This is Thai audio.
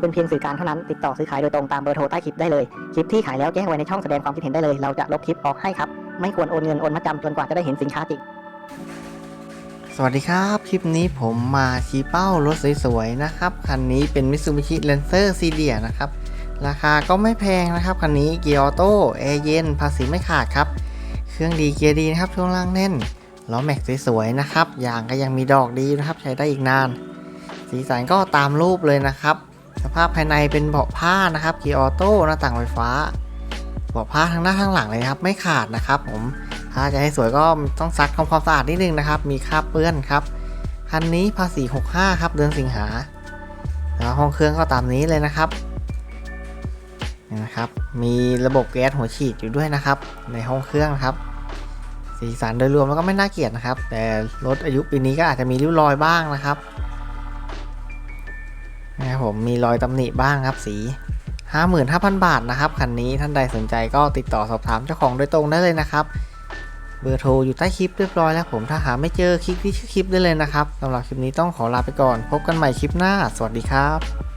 เป็นเพียงสื่อกางเท่านั้นติดต่อซื้อขายโดยตรงตามเบอร์โทรใต้คลิปได้เลยคลิปที่ขายแล้วแจ้งไว้ในช่องแสดงความคิดเห็นได้เลยเราจะลบคลิปออกให้ครับไม่ควรโอนเงินโอนมัดจำจนกว่าจะได้เห็นสินค้าจริงสวัสดีครับ คลิปนี้ผมมาชี้เป้ารถสวยๆนะครับ คันนี้เป็น Mitsubishi Lancer c e d i a นะครับ ราคาก็ไม่แพงนะครับ คันนี้เกียร์ออโต้แอร์เย็นภาษีไม่ขาดครับ เครื่องดีเกียร์ดีนะครับ ช่วงล่างแน่นล้อแม็กสวยๆนะครับยางก็ยังมีดอกดีนะครับ ใช้ได้อีกนาน สีสันก็ตามรูปเลยนะครับ ภาพภายในเป็นเบาะผ้านะครับเกียร์ออโต้หน้าต่างไฟฟ้า เบาะผ้าทั้งหน้าทั้งหลังเลยครับไม่ขาดนะครับผมถ้าจะให้สวยก็ต้องซักทำความสะอาดนิดนึงนะครับ มีคราบเปื้อนครับคันนี้ภาษี 65 ครับ เดือนสิงหาแล้วห้องเครื่องก็ตามนี้เลยนะครับนะครับ มีระบบแก๊สหัวฉีดอยู่ด้วยนะครับ ในห้องเครื่องครับ สีสันโดยรวมแล้วก็ไม่น่าเกลียดนะครับ แต่รถอายุปีนี้ก็อาจจะมีริ้วรอยบ้างนะครับ นะครับผมมีรอยตำหนิบ้างครับสี 55,000 บาทนะครับคันนี้ท่านใดสนใจก็ติดต่อสอบถามเจ้าของโดยตรงได้เลยนะครับ เบอร์โทรอยู่ใต้คลิปเรียบร้อยแล้วผมถ้าหาไม่เจอคลิกที่ชื่อคลิปได้เลยนะครับสำหรับคลิปนี้ต้องขอลาไปก่อน พบกันใหม่คลิปหน้า สวัสดีครับ